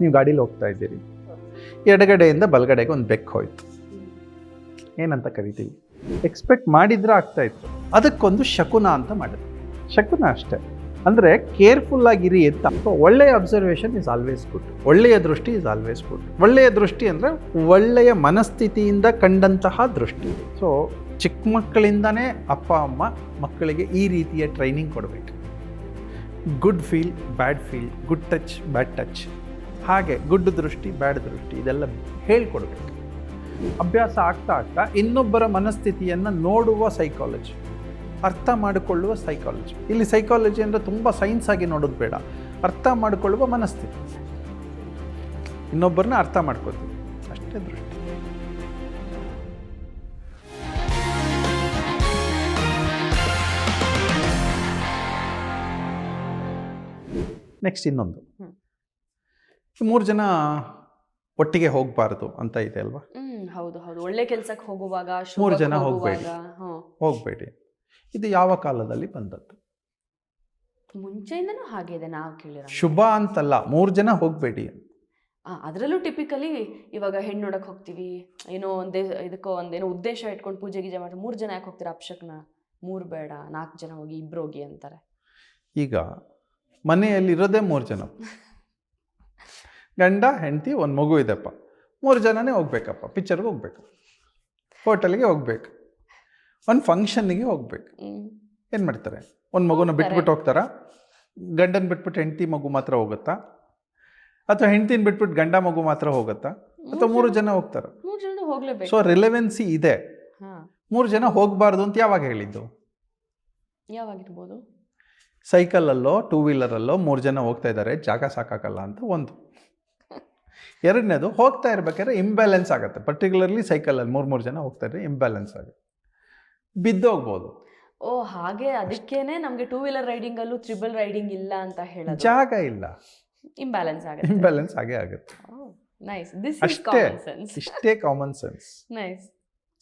ನೀವು ಗಾಡೀಲಿ ಹೋಗ್ತಾ ಇದ್ದೀರಿ. ಎಡಗಡೆಯಿಂದ ಬಲಗಡೆಗೆ ಒಂದು ಬೆಕ್ಕು ಹೋಯ್ತು. ಏನಂತ ಕರಿತೀವಿ? ಎಕ್ಸ್ಪೆಕ್ಟ್ ಮಾಡಿದ್ರೆ ಆಗ್ತಾ ಇತ್ತು. ಅದಕ್ಕೊಂದು ಶಕುನ ಅಂತ ಮಾಡಿದ್ರು. ಶಕುನ ಅಷ್ಟೇ. ಅಂದರೆ ಕೇರ್ಫುಲ್ ಆಗಿರಿ ಅಂತ. ಒಳ್ಳೆಯ ಅಬ್ಸರ್ವೇಷನ್ ಇಸ್ ಆಲ್ವೇಸ್ ಗುಡ್ ಒಳ್ಳೆಯ ದೃಷ್ಟಿ ಇಸ್ ಆಲ್ವೇಸ್ ಗುಡ್ ಒಳ್ಳೆಯ ದೃಷ್ಟಿ ಅಂದರೆ ಒಳ್ಳೆಯ ಮನಸ್ಥಿತಿಯಿಂದ ಕಂಡಂತಹ ದೃಷ್ಟಿ. ಸೊ ಚಿಕ್ಕ ಮಕ್ಕಳಿಂದನೇ ಅಪ್ಪ, ಅಮ್ಮ ಮಕ್ಕಳಿಗೆ ಈ ರೀತಿಯ ಟ್ರೈನಿಂಗ್ ಕೊಡಬೇಕು. Good feel bad feel good touch bad touch ಹಾಗೆ ಗುಡ್ ದೃಷ್ಟಿ, ಬ್ಯಾಡ್ ದೃಷ್ಟಿ ಇದೆಲ್ಲ ಹೇಳ್ಕೊಡ್ಬೇಕು. ಅಭ್ಯಾಸ ಆಗ್ತಾ ಆಗ್ತಾ ಇನ್ನೊಬ್ಬರ ಮನಸ್ಥಿತಿಯನ್ನು ನೋಡುವ ಸೈಕಾಲಜಿ ಅರ್ಥ ಮಾಡಿಕೊಳ್ಳುವ ಸೈಕಾಲಜಿ ಇಲ್ಲಿ ಸೈಕಾಲಜಿ ಅಂದರೆ ತುಂಬ ಸೈನ್ಸ್ ಆಗಿ ನೋಡೋದು ಬೇಡ. ಅರ್ಥ ಮಾಡಿಕೊಳ್ಳುವ ಮನಸ್ಥಿತಿ. ಇನ್ನೊಬ್ಬರನ್ನ ಅರ್ಥ ಮಾಡ್ಕೋತೀವಿ ಅಷ್ಟೇ ದೃಷ್ಟಿ. ನೆಕ್ಸ್ಟ್ ಇನ್ನೊಂದು. ಮೂರು ಜನ ಒಟ್ಟಿಗೆ ಹೋಗಬಾರ್ದು ಅಂತ ಇದೆ ಅಲ್ವಾ? ಹ್ಮ್ ಹೌದು ಹೌದು. ಒಳ್ಳೆ ಕೆಲ್ಸಕ್ಕೆ ಹೋಗುವಾಗ ಮೂರು ಜನ ಹೋಗುವಾಗ, ಹೋಗ್ಬೇಡಿ. ಹೋಗಬೇಡಿ. ಇದು ಯಾವ ಕಾಲದಲ್ಲಿ ಬಂದದ್ದು? ಮುಂಚೆಯಿಂದನೂ ಹಾಗೆ ಇದೆ ನಾವು ಕೇಳಿರೋ ಶುಭ ಅಂತಲ್ಲ ಮೂರು ಜನ ಹೋಗಬೇಡಿ. ಅದರಲ್ಲೂ ಟಿಪಿಕಲಿ ಇವಾಗ ಹೆಣ್ಣು ನೋಡಕ್ ಹೋಗ್ತೀವಿ ಏನೋ ಒಂದೇ ಇದಕ್ಕೋ ಒಂದೇನೋ ಉದ್ದೇಶ ಇಟ್ಕೊಂಡು ಪೂಜೆ ಗೀಜೆ ಮಾಡಿ ಮೂರು ಜನ ಯಾಕೆ ಹೋಗ್ತೀರಾ? ಅಪ್ಶಕ್ನ ಮೂರು ಬೇಡ ನಾಲ್ಕು ಜನ ಹೋಗಿ ಇಬ್ರು ಹೋಗಿ ಅಂತಾರೆ. ಈಗ ಮನೆಯಲ್ಲಿ ಇರೋದೇ ಮೂರು ಜನ. ಗಂಡ ಹೆಂಡತಿ ಒಂದು ಮಗು ಇದೆಪ್ಪ. ಮೂರು ಜನನೇ ಹೋಗ್ಬೇಕಪ್ಪ. ಪಿಕ್ಚರ್ಗೆ ಹೋಗ್ಬೇಕು. ಹೋಟೆಲ್ಗೆ ಹೋಗ್ಬೇಕು. ಒಂದು ಫಂಕ್ಷನ್ನಿಗೆ ಹೋಗ್ಬೇಕು. ಏನು ಮಾಡ್ತಾರೆ? ಒಂದು ಮಗುನ. ಬಿಟ್ಬಿಟ್ಟು ಹೋಗ್ತಾರಾ? ಗಂಡನ ಬಿಟ್ಬಿಟ್ಟು ಹೆಂಡತಿ ಮಗು ಮಾತ್ರ ಹೋಗುತ್ತಾ? ಅಥವಾ ಹೆಂಡತಿನ ಬಿಟ್ಬಿಟ್ಟು ಗಂಡ ಮಗು ಮಾತ್ರ ಹೋಗುತ್ತಾ? ಅಥವಾ ಮೂರು ಜನ ಹೋಗ್ತಾರ? ಸೊ ರಿಲೆವೆನ್ಸಿ ಇದೆ. ಮೂರು ಜನ ಹೋಗಬಾರ್ದು ಅಂತ ಯಾವಾಗ ಹೇಳಿದ್ದು? ಸೈಕಲ್ ಸೈಕಲಲ್ಲೋ ಟೂ ವೀಲರಲ್ಲೋ ಮೂರು ಜನ ಹೋಗ್ತಾ ಇದ್ದಾರೆ. ಜಾಗ ಸಾಕಾಗಲ್ಲ ಅಂತ ಒಂದು. ಎರಡನೇದು ಹೋಗ್ತಾ ಇರ್ಬೇಕಾದ್ರೆ ಇಂಬ್ಯಾಲೆನ್ಸ್ ಆಗುತ್ತೆ. ಪರ್ಟಿಕ್ಯುಲರ್ಲಿ ಸೈಕಲಲ್ಲಿ ಮೂರು ಮೂರು ಜನ ಹೋಗ್ತಾ ಇದ್ರೆ ಇಂಬ್ಯಾಲೆನ್ಸ್ ಆಗುತ್ತೆ. ಬಿದ್ದೋಗ್ಬೋದು ಓ ಹಾಗೆ ಅದಕ್ಕೇನೆ ನಮಗೆ ಟೂ ವೀಲರ್ ರೈಡಿಂಗ್ ಅಲ್ಲೂ ತ್ರಿಬಲ್ ರೈಡಿಂಗ್ ಇಲ್ಲ ಅಂತ ಹೇಳೋದು. ಜಾಗ ಇಲ್ಲ. ಇಂಬ್ಯಾಲೆನ್ಸ್ ಆಗುತ್ತೆ. ಇಂಬ್ಯಾಲೆನ್ಸ್ ಆಗೇ ಆಗುತ್ತೆ. ನೈಸ್ ದಿಸ್ ಇಸ್ ಅಷ್ಟೇ ಕಾಮನ್ ಸೆನ್ಸ್ ಇಷ್ಟೇ ಕಾಮನ್ ಸೆನ್ಸ್ ನೈಸ್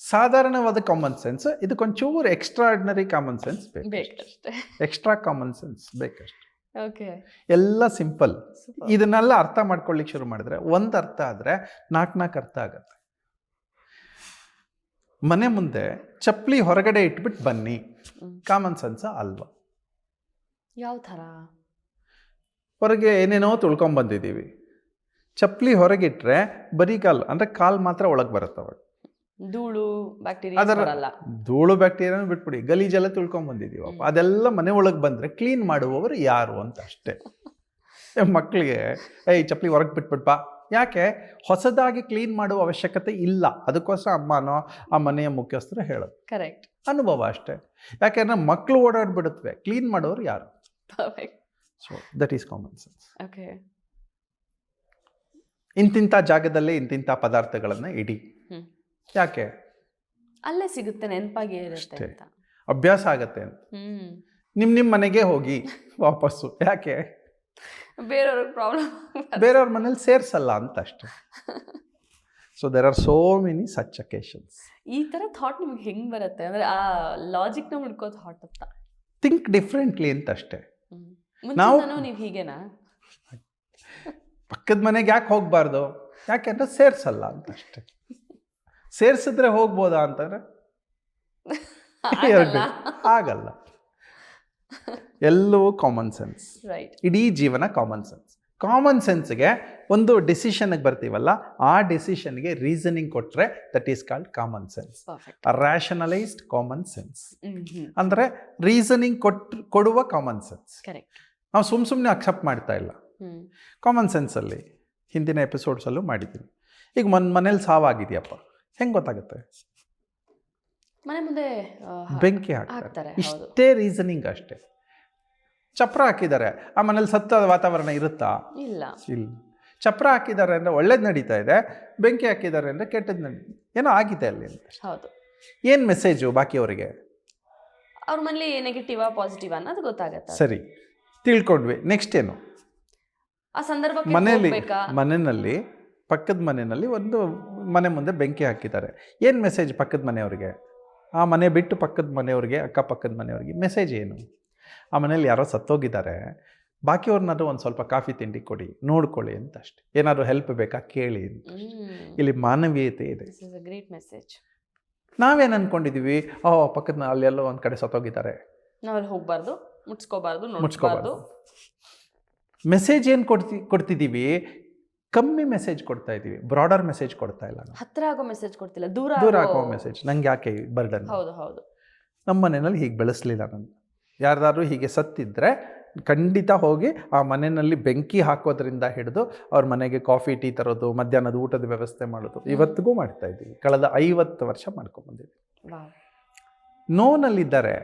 ಸಾಧಾರಣವಾದ ಕಾಮನ್ ಸೆನ್ಸ್ ಇದಕ್ಕೊಂಚೂರು ಎಕ್ಸ್ಟ್ರಾ ಆರ್ಡಿನರಿ ಕಾಮನ್ ಸೆನ್ಸ್ ಬೇಕು ಬೇಕಷ್ಟೇ. ಎಕ್ಸ್ಟ್ರಾ ಕಾಮನ್ ಸೆನ್ಸ್ ಬೇಕಷ್ಟೇ. ಎಲ್ಲ ಸಿಂಪಲ್. ಇದನ್ನೆಲ್ಲ ಅರ್ಥ ಮಾಡ್ಕೊಳ್ಳಿಕ್ಕೆ ಶುರು ಮಾಡಿದ್ರೆ ಒಂದು ಅರ್ಥ ಆದರೆ ನಾಲ್ಕು ನಾಲ್ಕು ಅರ್ಥ ಆಗತ್ತೆ. ಮನೆ ಮುಂದೆ ಚಪ್ಪಲಿ ಹೊರಗಡೆ ಇಟ್ಬಿಟ್ಟು ಬನ್ನಿ. ಕಾಮನ್ ಸೆನ್ಸ್ ಅಲ್ವಾ? ಯಾವ ಥರ? ಹೊರಗೆ ಏನೇನೋ ತುಳ್ಕೊಂಬಂದಿದ್ದೀವಿ ಚಪ್ಪಲಿ ಹೊರಗಿಟ್ರೆ ಬರೀ ಕಾಲು ಅಂದರೆ ಕಾಲು ಮಾತ್ರ ಒಳಗೆ ಬರುತ್ತೆ ಅವಾಗ ಧೂಳು ಬ್ಯಾಕ್ಟೀರಿಯಾ ಅದರ- ಧೂಳು ಬ್ಯಾಕ್ಟೀರಿಯಾನು ಬಿಟ್ಬಿಡಿ. ಗಲೀಜೆಲ್ಲ ತುಳ್ಕೊಂಬಂದಿದ್ದೀವಪ್ಪ ಅದೆಲ್ಲ ಮನೆ ಒಳಗೆ ಬಂದರೆ ಕ್ಲೀನ್ ಮಾಡುವವರು ಯಾರು ಅಂತ ಅಷ್ಟೇ. ಮಕ್ಕಳಿಗೆ ಏಯ್ ಚಪ್ಪಲಿ ಹೊರಗೆ ಬಿಟ್ಬಿಟ್ಪಾ ಯಾಕೆ? ಹೊಸದಾಗಿ ಕ್ಲೀನ್ ಮಾಡುವ ಅವಶ್ಯಕತೆ ಇಲ್ಲ. ಅದಕ್ಕೋಸ್ಕರ ಅಮ್ಮನೋ ಆ ಮನೆಯ ಮುಖ್ಯಸ್ಥರು ಹೇಳೋದು. ಕರೆಕ್ಟ್ ಅನುಭವ ಅಷ್ಟೇ. ಯಾಕೆಂದ್ರೆ ಮಕ್ಕಳು ಓಡಾಡ್ಬಿಡುತ್ತವೆ ಕ್ಲೀನ್ ಮಾಡೋರು ಯಾರು? So that is common sense okay ಇಂತಿಂಥ ಜಾಗದಲ್ಲೇ ಇಂತಿಂಥ ಪದಾರ್ಥಗಳನ್ನು ಇಡಿ. ಯಾಕೆ? ಅಲ್ಲೇ ಸಿಗುತ್ತೆ ನೆನಪಾಗಿ ಇರುತ್ತೆ ಅಷ್ಟೇ. ಅಂತ. ಅಭ್ಯಾಸ ಆಗತ್ತೆ ಅಂತ. ಹ್ಮ್. ನಿಮ್ಮ ನಿಮ್ಮ ಮನೆಗೆ ಹೋಗಿ ವಾಪಸ್ಸು. ಯಾಕೆ? ಬೇರೆಯವ್ರಿಗೆ ಪ್ರಾಬ್ಲಮ್ ಬೇರೆಯವ್ರ ಮನೇಲಿ ಸೇರ್ಸಲ್ಲ ಅಂತ ಅಷ್ಟೇ. So there are so many such occasions ಈ ತರ ಥಾಟ್ ನಿಮ್ಗೆ ಹೆಂಗ್ ಬರುತ್ತೆ? ಅಂದ್ರೆ ಆ ಲಾಜಿಕ್ನ ಹುಡ್ಕೋ ಥಾಟ್ ಅಂತ. ಥಿಂಕ್ ಡಿಫ್ರೆಂಟ್ಲಿ ಅಂತ ಅಷ್ಟೇ. ಹ್ಮ್. ನಾವು- ನೀವು ಹೀಗೇನಾ? ಪಕ್ಕದ ಮನೆಗೆ ಯಾಕೆ ಹೋಗಬಾರ್ದು? ಯಾಕೆಂದ್ರೆ ಸೇರ್ಸಲ್ಲ ಅಂತ ಅಷ್ಟೇ. ಸೇರ್ಸಿದ್ರೆ ಹೋಗ್ಬೋದಾ ಅಂತಂದ್ರೆ? ಆಗಲ್ಲ. ಆಗಲ್ಲ. ಎಲ್ಲವೂ ಕಾಮನ್ ಸೆನ್ಸ್ ಇಡೀ ಜೀವನ ಕಾಮನ್ ಸೆನ್ಸ್ ಕಾಮನ್ ಸೆನ್ಸ್ಗೆ ಒಂದು ಡಿಸಿಷನ್ಗೆ ಬರ್ತೀವಲ್ಲ ಆ ಡಿಸಿಷನ್ಗೆ ರೀಸನಿಂಗ್ ಕೊಟ್ಟರೆ that is called common sense rationalised common sense ಅಂದರೆ ರೀಸನಿಂಗ್ ಕೊಟ್ ಕೊಡುವ ಕಾಮನ್ ಸೆನ್ಸ್ ನಾವು ಸುಮ್ ಸುಮ್ಮನೆ ಅಕ್ಸೆಪ್ಟ್ ಮಾಡ್ತಾ ಇಲ್ಲ. ಕಾಮನ್ ಸೆನ್ಸಲ್ಲಿ ಹಿಂದಿನ ಎಪಿಸೋಡ್ಸಲ್ಲೂ ಮಾಡಿದ್ದೀನಿ. ಈಗ ಮನ್ ಮನೇಲಿ ಸಾವಾಗಿದೆಯಪ್ಪ. ಹೆಂಗೆ ಗೊತ್ತಾಗುತ್ತೆ ಮನೆ ಮುಂದೆ ಬೆಂಕಿ ಹಾಕ್ತಾರೆ. ಇಷ್ಟೇ ರೀಸನಿಂಗ್ ಅಷ್ಟೇ. ಚಪ್ರ ಹಾಕಿದ್ದಾರೆ. ಆ ಮನೇಲಿ ಸತ್ತ ವಾತಾವರಣ ಇರುತ್ತಾ? ಇಲ್ಲ. ಇಲ್ಲ. ಚಪ್ರ ಹಾಕಿದ್ದಾರೆ ಅಂದರೆ ಒಳ್ಳೇದು ನಡೀತಾ ಇದೆ. ಬೆಂಕಿ ಹಾಕಿದ್ದಾರೆ ಅಂದರೆ ಕೆಟ್ಟದ್ದು ನಡಿ ಏನೋ ಆಗಿದೆ ಅಲ್ಲಿ ಅಂತ ಹೌದು. ಏನು ಮೆಸೇಜು ಬಾಕಿಯವರಿಗೆ ಅವ್ರ ಮನೇಲಿ ನೆಗೆಟಿವ್ ಪಾಸಿಟಿವ್ ಅನ್ನೋದು ಗೊತ್ತಾಗುತ್ತೆ. ಸರಿ. ತಿಳ್ಕೊಂಡ್ವಿ. ನೆಕ್ಸ್ಟ್ ಏನು? ಆ ಸಂದರ್ಭಕ್ಕೆ ಮನೆಯಲ್ಲಿ ಮನೆಯಲ್ಲಿ ಪಕ್ಕದ ಮನೆಯಲ್ಲಿ ಒಂದು ಮನೆ ಮುಂದೆ ಬೆಂಕಿ ಹಾಕಿದ್ದಾರೆ. ಏನು ಮೆಸೇಜ್ ಪಕ್ಕದ ಮನೆಯವ್ರಿಗೆ? ಆ ಮನೆ ಬಿಟ್ಟು ಪಕ್ಕದ ಮನೆಯವ್ರಿಗೆ ಅಕ್ಕಪಕ್ಕದ ಮನೆಯವ್ರಿಗೆ ಮೆಸೇಜ್ ಏನು? ಆ ಮನೇಲಿ ಯಾರೋ ಸತ್ತೋಗಿದ್ದಾರೆ. ಬಾಕಿಯವ್ರನ್ನಾದ್ರೂ ಒಂದು ಸ್ವಲ್ಪ ಕಾಫಿ ತಿಂಡಿ ಕೊಡಿ ನೋಡ್ಕೊಳ್ಳಿ ಅಂತ ಅಷ್ಟೆ ಏನಾದರೂ ಹೆಲ್ಪ್ ಬೇಕಾ ಕೇಳಿ ಅಂತ ಇಲ್ಲಿ ಮಾನವೀಯತೆ ಇದೆ. ಮೆಸೇಜ್ ನಾವೇನು ಅನ್ಕೊಂಡಿದೀವಿ? ಓ ಪಕ್ಕದ ಅಲ್ಲೆಲ್ಲೋ ಒಂದು ಕಡೆ ಸತ್ತೋಗಿದ್ದಾರೆ. ನಾವಲ್ಲಿ ಹೋಗ್ಬಾರ್ದು ಮುಟ್ಸ್ಕೋಬಾರ್ದು ಮುಟ್ಸ್ಕೋಬಾರ್ದು. ಮೆಸೇಜ್ ಏನು ಕೊಡ್ತಿ ಕೊಡ್ತಿದ್ದೀವಿ ಕಮ್ಮಿ ಮೆಸೇಜ್ ಕೊಡ್ತಾ ಇದ್ದೀವಿ. ಬ್ರಾಡರ್ ಮೆಸೇಜ್ ಕೊಡ್ತಾ ಇಲ್ಲ ನಾವು. ಹತ್ರ ಆಗೋ ಮೆಸೇಜ್ ಕೊಡ್ತಿಲ್ಲ. ದೂರ ದೂರ ಆಗೋ- ಹಾಕೋ ಮೆಸೇಜ್ ನಂಗೆ ಯಾಕೆ ಬರ್ಡನ್ ಹೌದು ಹೌದು. ನಮ್ಮ ಮನೆಯಲ್ಲಿ ಹೀಗೆ ಬೆಳೆಸಲಿಲ್ಲ ನಾನು ಯಾರ್ದಾದ್ರೂ ಹೀಗೆ ಸತ್ತಿದ್ರೆ ಖಂಡಿತ ಹೋಗಿ ಆ ಮನೆಯಲ್ಲಿ ಬೆಂಕಿ ಹಾಕೋದ್ರಿಂದ ಹಿಡಿದು ಅವ್ರ ಮನೆಗೆ ಕಾಫಿ ಟೀ ತರೋದು ಮಧ್ಯಾಹ್ನದ ಊಟದ ವ್ಯವಸ್ಥೆ ಮಾಡೋದು ಇವತ್ತಿಗೂ ಮಾಡ್ತಾ ಇದ್ದೀವಿ. ಕಳೆದ ಐವತ್ತು ವರ್ಷ ನೋನಲ್ಲಿದ್ದಾರೆ ನೋನಲ್ಲಿದ್ದಾರೆ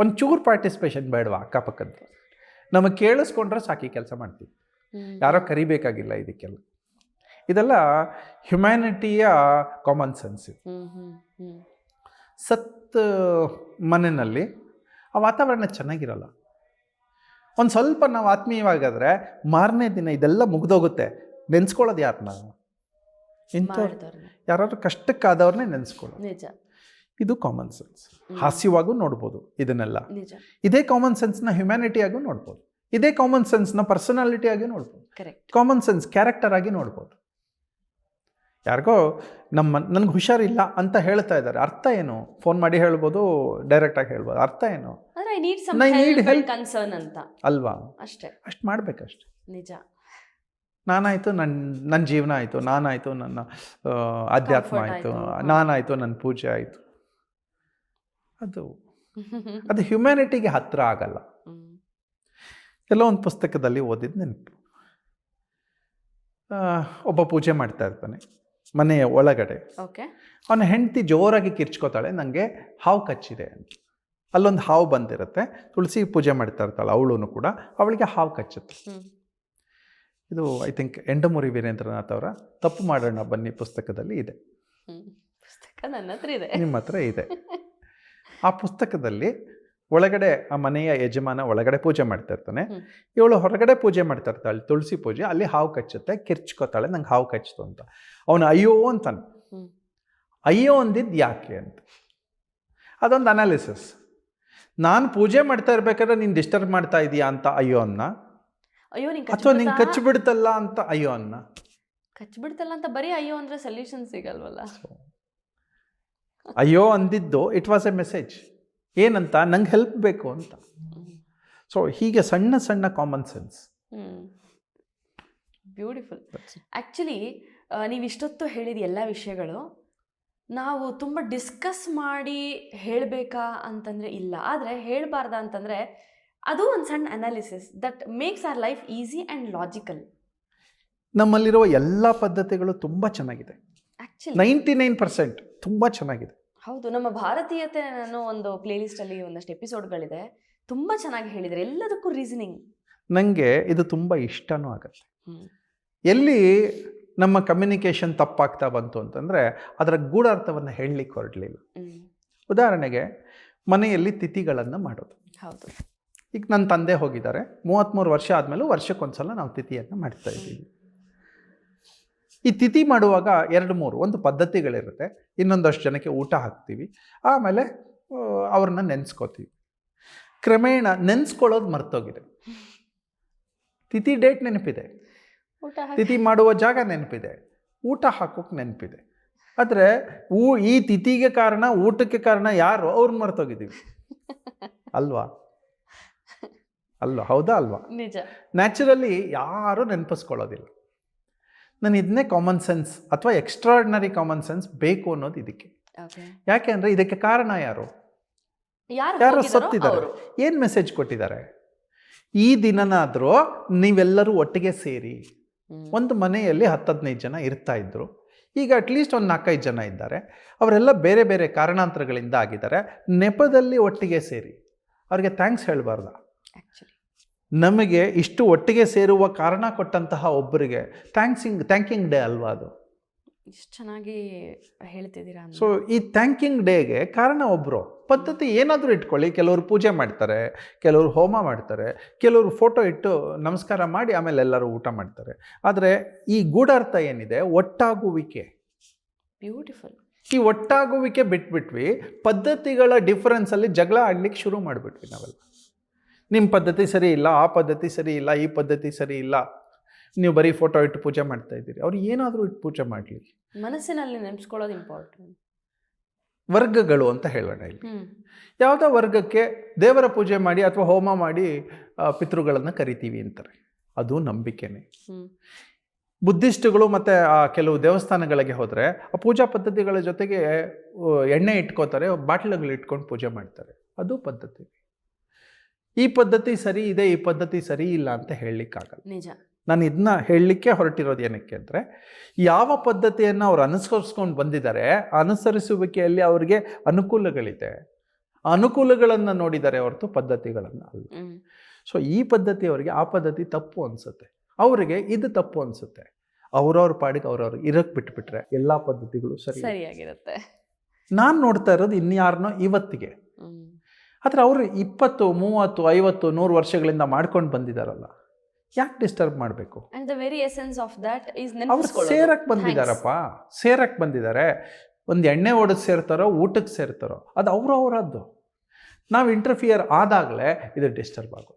ಒಂಚೂರು ಪಾರ್ಟಿಸಿಪೇಷನ್ ಬೇಡವಾ ಅಕ್ಕಪಕ್ಕದ್ದು ನಮಗೆ ಕೇಳಿಸ್ಕೊಂಡ್ರೆ ಸಾಕಿ ಕೆಲಸ ಮಾಡ್ತೀವಿ. ಯಾರೋ ಕರಿಬೇಕಾಗಿಲ್ಲ ಇದಕ್ಕೆಲ್ಲ. ಇದೆಲ್ಲ ಹ್ಯುಮ್ಯಾನಿಟಿಯ ಕಾಮನ್ ಸೆನ್ಸ್ ಇದು. ಸತ್ ಮನೆಯಲ್ಲಿ ಆ ವಾತಾವರಣ ಚೆನ್ನಾಗಿರಲ್ಲ. ಒಂದು ಸ್ವಲ್ಪ ನಾವು ಆತ್ಮೀಯವಾಗಾದ್ರೆ ಮಾರನೇ ದಿನ ಇದೆಲ್ಲ ಮುಗಿದೋಗುತ್ತೆ. ನೆನೆಸ್ಕೊಳ್ಳೋದು ಯಾರು ನಾವು ಇಂಥ ಯಾರಾದ್ರೂ ಕಷ್ಟಕ್ಕಾದವ್ರನ್ನೇ ನೆನೆಸ್ಕೊಳ್ಳೋದು. ನಿಜ. ಇದು ಕಾಮನ್ ಸೆನ್ಸ್. ಹಾಸ್ಯವಾಗೂ ನೋಡ್ಬೋದು ಇದನ್ನೆಲ್ಲ. ಇದೇ ಕಾಮನ್ ಸೆನ್ಸ್ನ ಹ್ಯುಮ್ಯಾನಿಟಿಯಾಗೂ ನೋಡ್ಬೋದು. ಇದೇ ಕಾಮನ್ ಸೆನ್ಸ್ನ ಪರ್ಸನಾಲಿಟಿಯಾಗಿ ನೋಡ್ಬೋದು. ಕಾಮನ್ ಸೆನ್ಸ್ ಕ್ಯಾರೆಕ್ಟರ್ ಆಗಿ ನೋಡ್ಬೋದು. ಯಾರಿಗೋ ನಮ್ಮ ನನಗೆ ಹುಷಾರಿಲ್ಲ ಅಂತ ಹೇಳ್ತಾ ಇದ್ದಾರೆ. ಅರ್ಥ ಏನು? ಫೋನ್ ಮಾಡಿ ಹೇಳ್ಬೋದು ಡೈರೆಕ್ಟಾಗಿ ಹೇಳ್ಬೋದು. ಅರ್ಥ ಏನು? I need some I help concern ಅಂತ. ಅಲ್ವಾ? ಅಷ್ಟೇ. ಅಷ್ಟು ಮಾಡಬೇಕಷ್ಟೆ. ನಿಜ. ನಾನಾಯ್ತು ನನ್ನ ನನ್ನ ಜೀವನ ಆಯಿತು ನಾನಾಯಿತು ನನ್ನ ಅಧ್ಯಾತ್ಮ ಆಯಿತು ನಾನಾಯ್ತು ನನ್ನ ಪೂಜೆ ಆಯಿತು. ಅದು. ಅದು ಹ್ಯುಮ್ಯಾನಿಟಿಗೆ ಹತ್ತಿರ ಆಗಲ್ಲ. ಎಲ್ಲೋ ಒಂದು ಪುಸ್ತಕದಲ್ಲಿ ಓದಿದ್ದು ನೆನಪು. ಒಬ್ಬ ಪೂಜೆ ಮಾಡ್ತಾ ಇರ್ತಾನೆ. ಮನೆಯ ಒಳಗಡೆ. ಓಕೆ ಅವನ ಹೆಂಡತಿ ಜೋರಾಗಿ ಕಿರ್ಚ್ಕೋತಾಳೆ ನನಗೆ ಹಾವು ಕಚ್ಚಿದೆ ಅಂತ. ಅಲ್ಲೊಂದು ಹಾವು ಬಂದಿರುತ್ತೆ ತುಳಸಿ ಪೂಜೆ ಮಾಡ್ತಾ ಇರ್ತಾಳೆ ಅವಳು ಕೂಡ ಅವಳಿಗೆ ಹಾವು ಕಚ್ಚುತ್ತೆ. ಇದು ಐ ಥಿಂಕ್ ಎಂಡಮೂರಿ ವೀರೇಂದ್ರನಾಥ್ ಅವರ ತಪ್ಪು ಮಾಡೋಣ ಬನ್ನಿ ಪುಸ್ತಕದಲ್ಲಿ ಇದೆ. ಪುಸ್ತಕ ನನ್ನ ಹತ್ರ ಇದೆ. ನಿಮ್ಮ ಹತ್ರ ಇದೆ. ಆ ಪುಸ್ತಕದಲ್ಲಿ ಒಳಗಡೆ ಆ ಮನೆಯ ಯಜಮಾನ ಒಳಗಡೆ ಪೂಜೆ ಮಾಡ್ತಾ ಇರ್ತಾನೆ. ಇವಳು ಹೊರಗಡೆ ಪೂಜೆ ಮಾಡ್ತಾ ಇರ್ತಾಳೆ. ತುಳಸಿ ಪೂಜೆ ಅಲ್ಲಿ ಹಾವು ಕಚ್ಚುತ್ತೆ ಕಿರ್ಚ್ಕೋತಾಳೆ ನಂಗೆ ಹಾವು ಕಚ್ಚಿತು ಅಂತ. ಅವನು ಅಯ್ಯೋ ಅಂತಾನೆ. ಅಯ್ಯೋ ಅಂದಿದ್ದು ಯಾಕೆ ಅಂತ. ಅದೊಂದು ಅನಾಲಿಸಿಸ್ ನಾನು ಪೂಜೆ ಮಾಡ್ತಾ ಇರ್ಬೇಕಾದ್ರೆ ನೀನು ಡಿಸ್ಟರ್ಬ್ ಮಾಡ್ತಾ ಇದೀಯಾ ಅಂತ ಅಯ್ಯೋ ಅನ್ನ? ಅಯ್ಯೋ ನಿಂಗೆ ಅಥವಾ ನಿಂಗೆ ಕಚ್ಚಿಬಿಡ್ತಲ್ಲ ಅಂತ ಅಯ್ಯೋ ಅನ್ನ? ಕಚ್ಬಿಡ್ತಲ್ಲ ಅಂತ ಬರೀ ಅಯ್ಯೋ ಅಂದ್ರೆ ಸೊಲ್ಯೂಷನ್ ಸಿಗಲ್ವಲ್ಲ? ಅಯ್ಯೋ ಅಂದಿದ್ದು ಇಟ್ ವಾಸ್ ಎ ಮೆಸೇಜ್ ಏನಂತ ನಂಗೆ ಹೆಲ್ಪ್ ಬೇಕು ಅಂತ. ಸೊ ಹೀಗೆ ಸಣ್ಣ ಸಣ್ಣ ಕಾಮನ್ ಸೆನ್ಸ್ ಬ್ಯೂಟಿಫುಲ್ ಆ್ಯಕ್ಚುಲಿ ನೀವು ಇಷ್ಟೊತ್ತು ಹೇಳಿದ ಎಲ್ಲ ವಿಷಯಗಳು ನಾವು ತುಂಬ ಡಿಸ್ಕಸ್ ಮಾಡಿ ಹೇಳಬೇಕಾ ಅಂತಂದರೆ ಇಲ್ಲ. ಆದರೆ ಹೇಳಬಾರ್ದ ಅಂತಂದರೆ ಅದು ಒಂದು ಸಣ್ಣ analysis that makes our life easy and logical ನಮ್ಮಲ್ಲಿರುವ ಎಲ್ಲ ಪದ್ಧತಿಗಳು ತುಂಬ ಚೆನ್ನಾಗಿದೆ. ನೈಂಟಿ ನೈನ್ ಪರ್ಸೆಂಟ್ ತುಂಬ ಚೆನ್ನಾಗಿದೆ. ಹೌದು ನಮ್ಮ ಭಾರತೀಯತೆ ಅನ್ನೋ ಒಂದು ಪ್ಲೇಲಿಸ್ಟಲ್ಲಿ ಒಂದಷ್ಟು ಎಪಿಸೋಡ್ಗಳಿದೆ ತುಂಬ ಚೆನ್ನಾಗಿ ಹೇಳಿದರೆ. ಎಲ್ಲದಕ್ಕೂ ರೀಸನಿಂಗ್ ನನಗೆ ಇದು ತುಂಬ ಇಷ್ಟನೂ ಆಗುತ್ತೆ. ಎಲ್ಲಿ ನಮ್ಮ ಕಮ್ಯುನಿಕೇಷನ್ ತಪ್ಪಾಗ್ತಾ ಬಂತು ಅಂತಂದರೆ ಅದರ ಗೂಢಾರ್ಥವನ್ನು ಹೇಳಲಿಕ್ಕೆ ಹೊರಡಲಿಲ್ಲ. ಉದಾಹರಣೆಗೆ ಮನೆಯಲ್ಲಿ ತಿಥಿಗಳನ್ನು ಮಾಡೋದು. ಹೌದು. ಈಗ ನನ್ನ ತಂದೆ ಹೋಗಿದ್ದಾರೆ. ಮೂವತ್ತ್ಮೂರು ವರ್ಷ ಆದಮೇಲೂ ವರ್ಷಕ್ಕೊಂದ್ಸಲ ನಾವು ತಿಥಿಯನ್ನು ಮಾಡ್ತಾ ಇದ್ದೀವಿ. ಈ ತಿಥಿ ಮಾಡುವಾಗ ಎರಡು ಮೂರು ಒಂದು ಪದ್ಧತಿಗಳಿರುತ್ತೆ. ಇನ್ನೊಂದಷ್ಟು ಜನಕ್ಕೆ ಊಟ ಹಾಕ್ತೀವಿ. ಆಮೇಲೆ ಅವ್ರನ್ನ ನೆನೆಸ್ಕೋತೀವಿ. ಕ್ರಮೇಣ ನೆನೆಸ್ಕೊಳ್ಳೋದು ಮರ್ತೋಗಿದೆ. ತಿಥಿ ಡೇಟ್ ನೆನಪಿದೆ. ಊಟ ತಿಥಿ ಮಾಡುವ ಜಾಗ ನೆನಪಿದೆ. ಊಟ ಹಾಕೋಕೆ ನೆನಪಿದೆ. ಆದರೆ ಊ ಈ ತಿಥಿಗೆ ಕಾರಣ ಊಟಕ್ಕೆ ಕಾರಣ ಯಾರು? ಅವ್ರನ್ನ ಮರ್ತೋಗಿದ್ದೀವಿ. ಅಲ್ವಾ? ಅಲ್ವಾ? ಹೌದಾ ಅಲ್ವಾ? ನಿಜ. ನ್ಯಾಚುರಲಿ ಯಾರೂ ನೆನಪಿಸ್ಕೊಳ್ಳೋದಿಲ್ಲ. ನಾನು ಇದನ್ನೇ ಕಾಮನ್ ಸೆನ್ಸ್ ಅಥವಾ ಎಕ್ಸ್ಟ್ರಾರ್ಡಿನರಿ ಕಾಮನ್ ಸೆನ್ಸ್ ಬೇಕು ಅನ್ನೋದು ಇದಕ್ಕೆ. ಯಾಕೆ ಅಂದರೆ ಇದಕ್ಕೆ ಕಾರಣ ಯಾರು? ಯಾರು ಸತ್ತಿದ್ದಾರೆ. ಏನು ಮೆಸೇಜ್ ಕೊಟ್ಟಿದ್ದಾರೆ? ಈ ದಿನನಾದರೂ ನೀವೆಲ್ಲರೂ ಒಟ್ಟಿಗೆ ಸೇರಿ ಒಂದು ಮನೆಯಲ್ಲಿ ಹತ್ತು ಹದಿನೈದು ಜನ ಇರ್ತಾ ಇದ್ರು. ಈಗ ಅಟ್ಲೀಸ್ಟ್ ಒಂದು ನಾಲ್ಕೈದು ಜನ ಇದ್ದಾರೆ. ಅವರೆಲ್ಲ ಬೇರೆ ಬೇರೆ ಕಾರಣಾಂತರಗಳಿಂದ ಆಗಿದ್ದಾರೆ. ನೆಪದಲ್ಲಿ ಒಟ್ಟಿಗೆ ಸೇರಿ. ಅವ್ರಿಗೆ ಥ್ಯಾಂಕ್ಸ್ ಹೇಳಬಾರ್ದ. ನಮಗೆ ಇಷ್ಟು ಒಟ್ಟಿಗೆ ಸೇರುವ ಕಾರಣ ಕೊಟ್ಟಂತಹ ಒಬ್ಬರಿಗೆ ಥ್ಯಾಂಕ್ಸಿಂಗ್ ಥ್ಯಾಂಕಿಂಗ್ ಡೇ ಅಲ್ವಾ ಅದು? ಇಷ್ಟು ಚೆನ್ನಾಗಿ ಹೇಳ್ತಿದ್ದೀರಾ. ಸೊ ಈ ಥ್ಯಾಂಕಿಂಗ್ ಡೇಗೆ ಕಾರಣ ಒಬ್ಬರು ಪದ್ಧತಿ ಏನಾದರೂ ಇಟ್ಕೊಳ್ಳಿ. ಕೆಲವರು ಪೂಜೆ ಮಾಡ್ತಾರೆ ಕೆಲವರು ಹೋಮ ಮಾಡ್ತಾರೆ ಕೆಲವರು ಫೋಟೋ ಇಟ್ಟು ನಮಸ್ಕಾರ ಮಾಡಿ ಆಮೇಲೆ ಎಲ್ಲರೂ ಊಟ ಮಾಡ್ತಾರೆ. ಆದರೆ ಈ ಗೂಢಾರ್ಥ ಏನಿದೆ? ಒಟ್ಟಾಗುವಿಕೆ. ಬ್ಯೂಟಿಫುಲ್ ಈ ಒಟ್ಟಾಗುವಿಕೆ ಬಿಟ್ಬಿಟ್ವಿ ಪದ್ಧತಿಗಳ ಡಿಫರೆನ್ಸಲ್ಲಿ ಜಗಳ ಆಡ್ಲಿಕ್ಕೆ ಶುರು ಮಾಡಿಬಿಟ್ವಿ ನಾವೆಲ್ಲ. ನಿಮ್ಮ ಪದ್ಧತಿ ಸರಿ ಇಲ್ಲ ಆ ಪದ್ಧತಿ ಸರಿ ಇಲ್ಲ ಈ ಪದ್ಧತಿ ಸರಿ ಇಲ್ಲ ನೀವು ಬರೀ ಫೋಟೋ ಇಟ್ಟು ಪೂಜೆ ಮಾಡ್ತಾ ಇದ್ದೀರಿ. ಅವ್ರು ಏನಾದರೂ ಇಟ್ಟು ಪೂಜೆ ಮಾಡಲಿ. ಮನಸ್ಸಿನಲ್ಲಿ ನೆನೆಸ್ಕೊಳ್ಳೋದು ಇಂಪಾರ್ಟೆಂಟ್ ವರ್ಗಗಳು ಅಂತ ಹೇಳೋಣ ಇಲ್ಲಿ. ಯಾವುದೋ ವರ್ಗಕ್ಕೆ ದೇವರ ಪೂಜೆ ಮಾಡಿ ಅಥವಾ ಹೋಮ ಮಾಡಿ ಪಿತೃಗಳನ್ನು ಕರಿತೀವಿ ಅಂತಾರೆ. ಅದು ನಂಬಿಕೆನೇ. ಬುದ್ಧಿಸ್ಟ್ಗಳು ಮತ್ತು ಆ ಕೆಲವು ದೇವಸ್ಥಾನಗಳಿಗೆ ಹೋದರೆ ಆ ಪೂಜಾ ಪದ್ಧತಿಗಳ ಜೊತೆಗೆ ಎಣ್ಣೆ ಇಟ್ಕೋತಾರೆ ಬಾಟ್ಲುಗಳು ಇಟ್ಕೊಂಡು ಪೂಜೆ ಮಾಡ್ತಾರೆ. ಅದು ಪದ್ಧತಿ. ಈ ಪದ್ಧತಿ ಸರಿ ಇದೆ ಈ ಪದ್ಧತಿ ಸರಿ ಇಲ್ಲ ಅಂತ ಹೇಳಲಿಕ್ಕಾಗಲ್ಲ. ನಿಜ. ನಾನು ಇದನ್ನ ಹೇಳಲಿಕ್ಕೆ ಹೊರಟಿರೋದು ಏನಕ್ಕೆ ಅಂದರೆ ಯಾವ ಪದ್ಧತಿಯನ್ನು ಅವ್ರು ಅನುಸರಿಸ್ಕೊಂಡು ಬಂದಿದ್ದಾರೆ ಅನುಸರಿಸುವಿಕೆಯಲ್ಲಿ ಅವರಿಗೆ ಅನುಕೂಲಗಳಿದೆ. ಅನುಕೂಲಗಳನ್ನು ನೋಡಿದ್ದಾರೆ ಹೊರತು ಪದ್ಧತಿಗಳನ್ನು ಅಲ್ಲ. ಸೊ ಈ ಪದ್ಧತಿ ಅವರಿಗೆ ಆ ಪದ್ಧತಿ ತಪ್ಪು ಅನಿಸುತ್ತೆ. ಅವರಿಗೆ ಇದು ತಪ್ಪು ಅನಿಸುತ್ತೆ. ಅವ್ರವ್ರ ಪಾಡಿಗೆ ಅವ್ರವ್ರಿಗೆ ಇರಕ್ಕೆ ಬಿಟ್ಬಿಟ್ರೆ ಎಲ್ಲ ಪದ್ಧತಿಗಳು ಸರಿ ಸರಿಯಾಗಿರುತ್ತೆ. ನಾನು ನೋಡ್ತಾ ಇರೋದು ಇನ್ಯಾರನ್ನೋ ಇವತ್ತಿಗೆ. ಆದರೆ ಅವರು ಇಪ್ಪತ್ತು ಮೂವತ್ತು ಐವತ್ತು ನೂರು ವರ್ಷಗಳಿಂದ ಮಾಡ್ಕೊಂಡು ಬಂದಿದ್ದಾರಲ್ಲ ಯಾಕೆ ಡಿಸ್ಟರ್ಬ್ ಮಾಡಬೇಕು? Very essence of that is ಅವ್ರು ಸೇರಕ್ಕೆ ಬಂದಿದ್ದಾರಪ್ಪ ಸೇರಕ್ಕೆ ಬಂದಿದ್ದಾರೆ ಒಂದು ಎಣ್ಣೆ ಓಡಕ್ಕೆ ಸೇರ್ತಾರೋ ಊಟಕ್ಕೆ ಸೇರ್ತಾರೋ ಅದು ಅವರು ಅವರದ್ದು. ನಾವು ಇಂಟರ್ಫಿಯರ್ ಆದಾಗಲೇ ಇದು ಡಿಸ್ಟರ್ಬ್ ಆಗೋ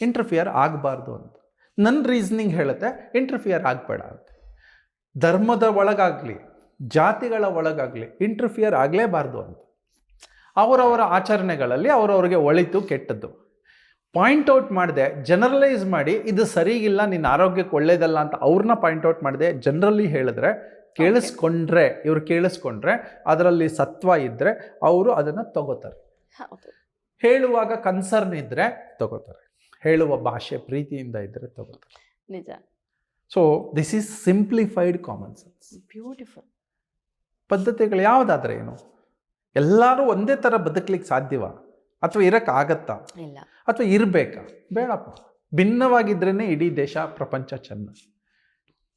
ಇಂಟರ್ಫಿಯರ್ ಆಗಬಾರ್ದು ಅಂತ. ನನ್ನ ರೀಸನಿಂಗ್ ಹೇಳುತ್ತೆ ಇಂಟರ್ಫಿಯರ್ ಆಗಬೇಡ ಅಂತ. ಧರ್ಮದ ಒಳಗಾಗಲಿ ಜಾತಿಗಳ ಒಳಗಾಗಲಿ ಇಂಟರ್ಫಿಯರ್ ಆಗಲೇಬಾರ್ದು ಅಂತ. ಅವರವರ ಆಚರಣೆಗಳಲ್ಲಿ ಅವರವರಿಗೆ ಒಳಿತು ಕೆಟ್ಟದ್ದು. ಪಾಯಿಂಟ್ ಔಟ್ ಮಾಡಿದೆ ಜನರಲೈಸ್ ಮಾಡಿ ಇದು ಸರಿಗಿಲ್ಲ ನಿನ್ನ ಆರೋಗ್ಯಕ್ಕೆ ಒಳ್ಳೇದಲ್ಲ ಅಂತ ಅವ್ರನ್ನ ಪಾಯಿಂಟ್ ಔಟ್ ಮಾಡಿದೆ ಜನರಲಿ ಹೇಳಿದ್ರೆ ಕೇಳಿಸ್ಕೊಂಡ್ರೆ ಇವ್ರು ಕೇಳಿಸ್ಕೊಂಡ್ರೆ ಅದರಲ್ಲಿ ಸತ್ವ ಇದ್ದರೆ ಅವರು ಅದನ್ನು ತಗೋತಾರೆ. ಹೇಳುವಾಗ ಕನ್ಸರ್ನ್ ಇದ್ದರೆ ತಗೋತಾರೆ. ಹೇಳುವ ಭಾಷೆ ಪ್ರೀತಿಯಿಂದ ಇದ್ದರೆ ತಗೋತಾರೆ. ನಿಜ. So this is simplified common sense beautiful ಪದ್ಧತಿಗಳು ಯಾವುದಾದ್ರೆ ಏನು? ಎಲ್ಲರೂ ಒಂದೇ ಥರ ಬದುಕಲಿಕ್ಕೆ ಸಾಧ್ಯವ? ಅಥವಾ ಇರೋಕ್ಕಾಗತ್ತಾ ಇಲ್ಲ. ಅಥವಾ ಇರಬೇಕಾ? ಬೇಡಪ್ಪ. ಭಿನ್ನವಾಗಿದ್ರೇ ಇಡೀ ದೇಶ ಪ್ರಪಂಚ ಚೆನ್ನ.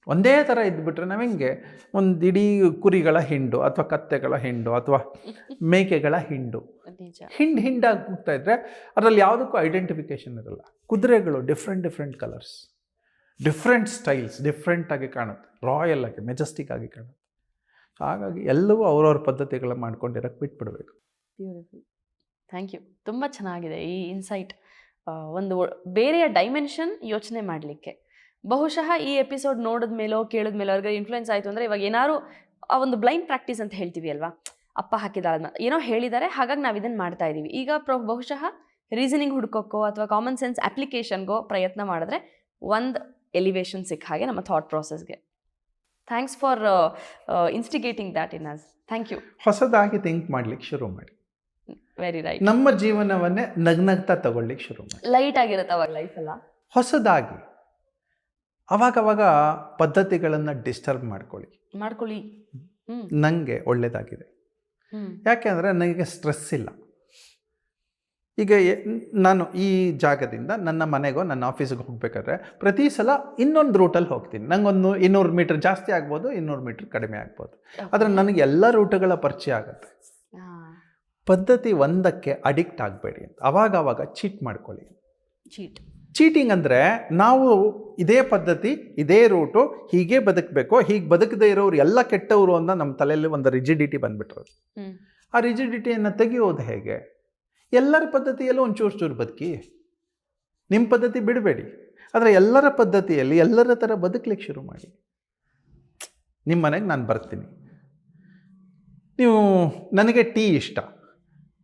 ಒಂದೇ ಥರ ಇದ್ಬಿಟ್ರೆ ನಾವು ಹೆಂಗೆ? ಒಂದು ಇಡೀ ಕುರಿಗಳ ಹಿಂಡು ಅಥವಾ ಕತ್ತೆಗಳ ಹಿಂಡು ಅಥವಾ ಮೇಕೆಗಳ ಹಿಂಡು. ಹಿಂಡ್ ಹಿಂಡಾಗಿ ಹೋಗ್ತಾ ಇದ್ರೆ ಅದರಲ್ಲಿ ಯಾವುದಕ್ಕೂ ಐಡೆಂಟಿಫಿಕೇಶನ್ ಇರಲ್ಲ. ಕುದುರೆಗಳು different different colours different styles ಡಿಫ್ರೆಂಟಾಗಿ ಕಾಣುತ್ತೆ. ರಾಯಲ್ ಆಗಿ ಮೆಜೆಸ್ಟಿಕ್ ಆಗಿ ಕಾಣುತ್ತೆ. ಹಾಗಾಗಿ ಎಲ್ಲವೂ ಅವ್ರವ್ರ ಪದ್ಧತಿಗಳನ್ನ ಮಾಡ್ಕೊಂಡಿರೋಕ್ಕೆ ಬಿಟ್ಬಿಡ್ಬೇಕು. ಬ್ಯೂಟಿಫುಲ್ ಥ್ಯಾಂಕ್ ಯು ತುಂಬ ಚೆನ್ನಾಗಿದೆ ಈ ಇನ್ಸೈಟ್ ಒಂದು ಬೇರೆಯ ಡೈಮೆನ್ಷನ್ ಯೋಚನೆ ಮಾಡಲಿಕ್ಕೆ. ಬಹುಶಃ ಈ ಎಪಿಸೋಡ್ ನೋಡಿದ ಮೇಲೋ ಕೇಳಿದ ಮೇಲೋ ಅವ್ರಿಗೆ ಇನ್ಫ್ಲುಯೆನ್ಸ್ ಆಯಿತು ಅಂದರೆ ಇವಾಗ ಏನಾದ್ರು ಆ ಒಂದು ಬ್ಲೈಂಡ್ ಪ್ರಾಕ್ಟೀಸ್ ಅಂತ ಹೇಳ್ತೀವಿ ಅಲ್ವಾ? ಅಪ್ಪ ಹಾಕಿದಾಳ ಏನೋ ಹೇಳಿದ್ದಾರೆ ಹಾಗಾಗಿ ನಾವು ಇದನ್ನು ಮಾಡ್ತಾ ಇದ್ದೀವಿ ಈಗ ಪ್ರ, ಬಹುಶಃ ರೀಸನಿಂಗ್ ಹುಡ್ಕೋಕ್ಕೋ ಅಥವಾ ಕಾಮನ್ ಸೆನ್ಸ್ ಅಪ್ಲಿಕೇಶನ್ಗೋ ಪ್ರಯತ್ನ ಮಾಡಿದ್ರೆ ಒಂದು ಎಲಿವೇಶನ್ ಸಿಕ್ಕ ಹಾಗೆ ನಮ್ಮ thought ಪ್ರಾಸೆಸ್ಗೆ thanks for instigating that in us thank you ಹೊಸದಾಗಿ ಥಿಂಕ್ ಮಾಡ್ಲಿಕ್ಕೆ ಶುರು ಮಾಡಿ. ವೆರಿ ರೈಟ್ ನಮ್ಮ ಜೀವನವನ್ನೇ ನಗ್ನಗ್ತಾ ತಗೊಳ್ಳಿಕ್ಕೆ ಶುರು ಮಾಡಿ. ಲೈಟ್ ಆಗಿರುತ್ತೆ ಅವಾಗ ಲೈಫ್ ಎಲ್ಲ. ಹೊಸದಾಗಿ. ಅವಾಗವಾಗ ಪದ್ಧತಿಗಳನ್ನು ಡಿಸ್ಟರ್ಬ್ ಮಾಡ್ಕೊಳ್ಳಿ. ಮಾಡ್ಕೊಳ್ಳಿ. ನನಗೆ ಒಳ್ಳೆಯದಾಗಿದೆ ಯಾಕೆ ಯಾಕೆಂದರೆ ನನಗೆ ಸ್ಟ್ರೆಸ್ ಇಲ್ಲ. ಈಗ ನಾನು ಈ ಜಾಗದಿಂದ ನನ್ನ ಮನೆಗೋ ನನ್ನ ಆಫೀಸಿಗೆ ಹೋಗಬೇಕಾದ್ರೆ ಪ್ರತಿ ಸಲ ಇನ್ನೊಂದು ರೂಟಲ್ಲಿ ಹೋಗ್ತೀನಿ. ನಂಗೊಂದು ಇನ್ನೂರು ಮೀಟ್ರ್ ಜಾಸ್ತಿ ಆಗ್ಬೋದು ಇನ್ನೂರು ಮೀಟ್ರ್ ಕಡಿಮೆ ಆಗ್ಬೋದು. ಆದರೆ ನನಗೆ ಎಲ್ಲ ರೂಟುಗಳ ಪರಿಚಯ ಆಗುತ್ತೆ. ಪದ್ಧತಿ ಒಂದಕ್ಕೆ ಅಡಿಕ್ಟ್ ಆಗಬೇಡಿ ಅಂತ. ಅವಾಗ ಅವಾಗ ಚೀಟ್ ಮಾಡ್ಕೊಳ್ಳಿ. ಚೀಟ್ ಚೀಟಿಂಗ್ ಅಂದರೆ ನಾವು ಇದೇ ಪದ್ಧತಿ ಇದೇ ರೂಟು ಹೀಗೆ ಬದುಕಬೇಕು. ಹೀಗೆ ಬದುಕದೇ ಇರೋರು ಎಲ್ಲ ಕೆಟ್ಟವರು ಅಂತ ನಮ್ಮ ತಲೆಯಲ್ಲಿ ಒಂದು ರಿಜಿಡಿಟಿ ಬಂದುಬಿಟ್ರು ಆ ರಿಜಿಡಿಟಿಯನ್ನು ತೆಗೆಯೋದು ಹೇಗೆ? ಎಲ್ಲರ ಪದ್ಧತಿಯಲ್ಲೂ ಒಂಚೂರು ಚೂರು ಬದುಕಿ. ನಿಮ್ಮ ಪದ್ಧತಿ ಬಿಡಬೇಡಿ. ಆದರೆ ಎಲ್ಲರ ಪದ್ಧತಿಯಲ್ಲಿ ಎಲ್ಲರ ಥರ ಬದುಕಲಿಕ್ಕೆ ಶುರು ಮಾಡಿ. ನಿಮ್ಮ ಮನೆಗೆ ನಾನು ಬರ್ತೀನಿ. ನೀವು ನನಗೆ ಟೀ ಇಷ್ಟ.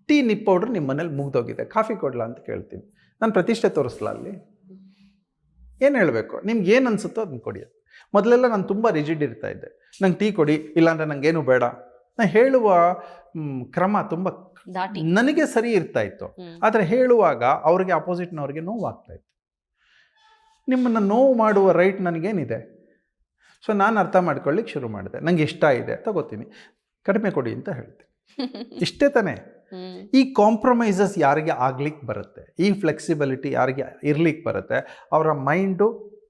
ಟೀ ನಿಪ್ ಪೌಡ್ರ್ ನಿಮ್ಮ ಮನೇಲಿ ಮುಗ್ದೋಗಿದೆ. ಕಾಫಿ ಕೊಡಲಾ ಅಂತ ಕೇಳ್ತೀನಿ. ನಾನು ಪ್ರತಿಷ್ಠೆ ತೋರಿಸ್ಲಾ ಅಲ್ಲಿ? ಏನು ಹೇಳಬೇಕು? ನಿಮ್ಗೆ ಏನು ಅನಿಸುತ್ತೋ ಅದನ್ನ ಕೊಡಿ. ಮೊದಲೆಲ್ಲ ನಾನು ತುಂಬ ರಿಜಿಡ್ ಇರ್ತಾ ಇದ್ದೆ. ನಂಗೆ ಟೀ ಕೊಡಿ, ಇಲ್ಲಾಂದರೆ ನನಗೇನು ಬೇಡ. ನಾನು ಹೇಳುವ ಕ್ರಮ ತುಂಬ ದಾಟಿ. ನನಗೆ ಸರಿ ಇರ್ತಾ ಇತ್ತು ಆದರೆ ಹೇಳುವಾಗ ಅವ್ರಿಗೆ ಅಪೋಸಿಟ್ನವ್ರಿಗೆ ನೋವಾಗ್ತಾ ಇತ್ತು ನಿಮ್ಮನ್ನು ನೋವು ಮಾಡುವ ರೈಟ್ ನನಗೇನಿದೆ? ಸೊ ನಾನು ಅರ್ಥ ಮಾಡ್ಕೊಳ್ಳಿಕ್ಕೆ ಶುರು ಮಾಡಿದೆ. ನಂಗೆ ಇಷ್ಟ ಇದೆ ತಗೋತೀನಿ. ಕಡಿಮೆ ಕೊಡಿ ಅಂತ ಹೇಳ್ತೀನಿ. ಇಷ್ಟೇ ತಾನೇ? ಈ ಕಾಂಪ್ರಮೈಸಸ್ ಯಾರಿಗೆ ಆಗ್ಲಿಕ್ಕೆ ಬರುತ್ತೆ? ಈ ಫ್ಲೆಕ್ಸಿಬಿಲಿಟಿ ಯಾರಿಗೆ ಇರ್ಲಿಕ್ಕೆ ಬರುತ್ತೆ? ಅವರ ಮೈಂಡು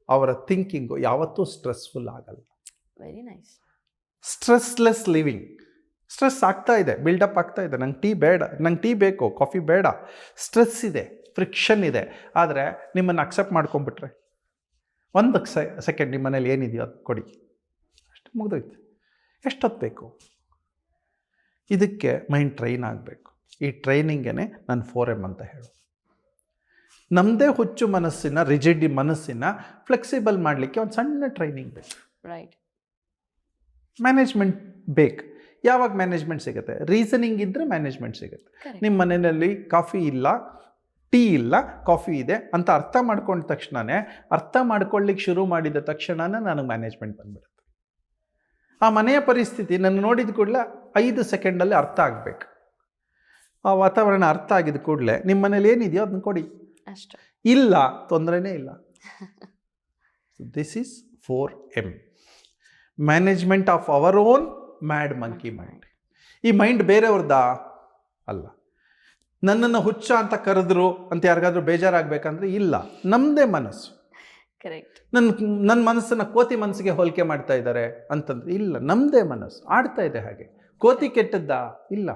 ಅವರ ಥಿಂಕಿಂಗು ಯಾವತ್ತೂ ಸ್ಟ್ರೆಸ್ಫುಲ್ ಆಗಲ್ಲ. Very nice stressless living stress ಆಗ್ತಾ ಇದೆ ಬಿಲ್ಡಪ್ ಆಗ್ತಾ ಇದೆ. ನಂಗೆ ಟೀ ಬೇಡ ನಂಗೆ ಟೀ ಬೇಕು ಕಾಫಿ ಬೇಡ. ಸ್ಟ್ರೆಸ್ ಇದೆ ಫ್ರಿಕ್ಷನ್ ಇದೆ. ಆದರೆ ನಿಮ್ಮನ್ನು ಅಕ್ಸೆಪ್ಟ್ ಮಾಡ್ಕೊಂಬಿಟ್ರೆ ಒಂದು ಸೆಕೆಂಡ್ ನಿಮ್ಮ ಮನೇಲಿ ಏನಿದೆಯೋ ಅದು ಕೊಡಿ. ಅಷ್ಟು ಮುಗಿದೋಯ್ತು. ಎಷ್ಟೊತ್ತು ಬೇಕು? ಇದಕ್ಕೆ ಮೈಂಡ್ ಟ್ರೈನ್ ಆಗಬೇಕು. ಈ ಟ್ರೈನಿಂಗೇ ನಾನು ಫೋರ್ ಎಂ ಅಂತ ಹೇಳು. ನಮ್ಮದೇ ಹುಚ್ಚು ಮನಸ್ಸಿನ ರಿಜಿಡ್ ಮನಸ್ಸಿನ ಫ್ಲೆಕ್ಸಿಬಲ್ ಮಾಡಲಿಕ್ಕೆ ಒಂದು ಸಣ್ಣ ಟ್ರೈನಿಂಗ್ ಬೇಕು. ರೈಟ್ ಮ್ಯಾನೇಜ್ಮೆಂಟ್ ಬೇಕು. ಯಾವಾಗ ಮ್ಯಾನೇಜ್ಮೆಂಟ್ ಸಿಗುತ್ತೆ? ರೀಸನಿಂಗ್ ಇದ್ದರೆ ಮ್ಯಾನೇಜ್ಮೆಂಟ್ ಸಿಗುತ್ತೆ. ನಿಮ್ಮ ಮನೆಯಲ್ಲಿ ಕಾಫಿ ಇಲ್ಲ ಟೀ ಇಲ್ಲ ಕಾಫಿ ಇದೆ ಅಂತ ಅರ್ಥ ಮಾಡ್ಕೊಂಡ ತಕ್ಷಣವೇ ಅರ್ಥ ಮಾಡ್ಕೊಳ್ಳಿಕ್ಕೆ ಶುರು ಮಾಡಿದ ತಕ್ಷಣನೇ ನನಗೆ ಮ್ಯಾನೇಜ್ಮೆಂಟ್ ಬಂದ್ಬಿಡುತ್ತೆ. ಆ ಮನೆಯ ಪರಿಸ್ಥಿತಿ ನನ್ನ ನೋಡಿದ ಕೂಡಲೇ ಐದು ಸೆಕೆಂಡಲ್ಲಿ ಅರ್ಥ ಆಗಬೇಕು. ಆ ವಾತಾವರಣ ಅರ್ಥ ಆಗಿದ ಕೂಡಲೇ ನಿಮ್ಮ ಮನೇಲಿ ಏನಿದೆಯೋ ಅದನ್ನ ಕೊಡಿ. ಅಷ್ಟು. ಇಲ್ಲ ತೊಂದರೆನೇ ಇಲ್ಲ. This is for M management of our own mad monkey mind. ಈ ಮೈಂಡ್ ಬೇರೆಯವ್ರದ್ದಾ ಅಲ್ಲ. ನನ್ನನ್ನು ಹುಚ್ಚ ಅಂತ ಕರೆದ್ರು ಅಂತ ಯಾರಿಗಾದ್ರೂ ಬೇಜಾರಾಗಬೇಕಂದ್ರೆ ಇಲ್ಲ. ನಮ್ಮದೇ ಮನಸ್ಸು. ಕರೆಕ್ಟ್ ನನ್ನ ನನ್ನ ಮನಸ್ಸನ್ನು ಕೋತಿ ಮನಸ್ಸಿಗೆ ಹೋಲಿಕೆ ಮಾಡ್ತಾ ಇದ್ದಾರೆ ಅಂತಂದ್ರೆ ಇಲ್ಲ. ನಮ್ಮದೇ ಮನಸ್ಸು. ಆಡ್ತಾ ಇದೆ ಹಾಗೆ. ಕೋತಿ ಕೆಟ್ಟದ್ದಾ? ಇಲ್ಲ.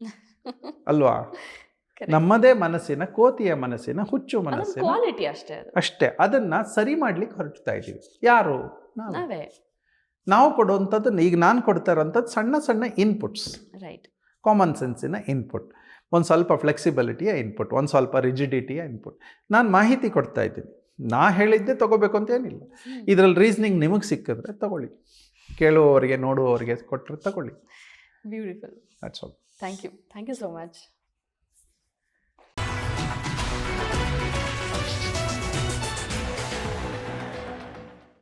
ಅಲ್ವಾ? ನಮ್ಮದೇ ಮನಸ್ಸಿನ ಕೋತಿಯ ಮನಸ್ಸಿನ ಹುಚ್ಚು ಮನಸ್ಸಿನ ಅಷ್ಟೇ ಅಷ್ಟೇ. ಅದನ್ನ ಸರಿ ಮಾಡ್ಲಿಕ್ಕೆ ಹೊರಡ್ತಾ ಇದ್ದೀವಿ ಯಾರು? ನಾವು. ನಾವೇ ಕೊಡುವಂಥದ್ದು ಈಗ ನಾನು ಕೊಡ್ತಾ ಇರೋವಂಥದ್ದು ಸಣ್ಣ ಸಣ್ಣ ಇನ್ಪುಟ್ಸ್ ರೈಟ್ ಕಾಮನ್ ಸೆನ್ಸಿನ ಇನ್ಪುಟ್ ಒಂದು ಸ್ವಲ್ಪ ಫ್ಲೆಕ್ಸಿಬಿಲಿಟಿಯ ಇನ್ಪುಟ್ ಒಂದು ಸ್ವಲ್ಪ ರಿಜಿಡಿಟಿಯ ಇನ್ಪುಟ್ ನಾನು ಮಾಹಿತಿ ಕೊಡ್ತಾ ಇದ್ದೀನಿ ನಾ ಹೇಳಿದ್ದೆ ತಗೋಬೇಕು ಅಂತ ಏನಿಲ್ಲ. ಇದರಲ್ಲಿ ರೀಸ್ನಿಂಗ್ ನಿಮಗೆ ಸಿಕ್ಕಿದ್ರೆ ತಗೊಳ್ಳಿ. ಕೇಳುವವರಿಗೆ ನೋಡುವವರಿಗೆ ಕೊಟ್ಟರೆ ತಗೊಳ್ಳಿ. Beautiful thank you thank you so much